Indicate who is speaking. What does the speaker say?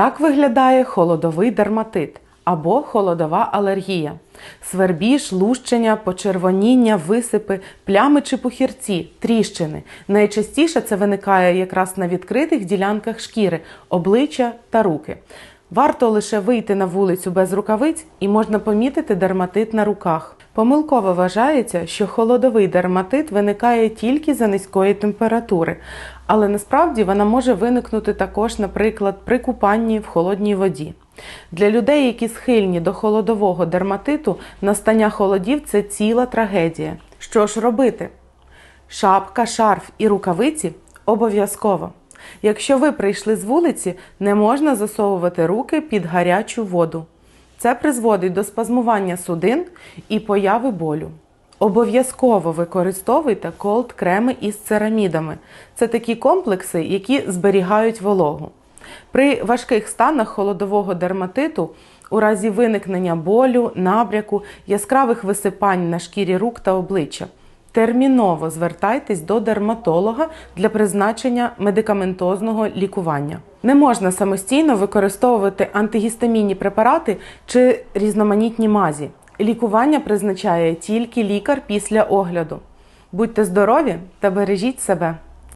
Speaker 1: Так виглядає холодовий дерматит або холодова алергія. Свербіж, лущення, почервоніння, висипи, плями чи пухірці, тріщини. Найчастіше це виникає якраз на відкритих ділянках шкіри, обличчя та руки. Варто лише вийти на вулицю без рукавиць і можна помітити дерматит на руках. Помилково вважається, що холодовий дерматит виникає тільки за низької температури, але насправді вона може виникнути також, наприклад, при купанні в холодній воді. Для людей, які схильні до холодового дерматиту, настання холодів це ціла трагедія. Що ж робити? Шапка, шарф і рукавиці обов'язково. Якщо ви прийшли з вулиці, не можна засовувати руки під гарячу воду. Це призводить до спазмування судин і появи болю. Обов'язково використовуйте колд креми із церамідами. Це такі комплекси, які зберігають вологу. При важких станах холодового дерматиту, у разі виникнення болю, набряку, яскравих висипань на шкірі рук та обличчя, терміново звертайтесь до дерматолога для призначення медикаментозного лікування. Не можна самостійно використовувати антигістамінні препарати чи різноманітні мазі. Лікування призначає тільки лікар після огляду. Будьте здорові та бережіть себе!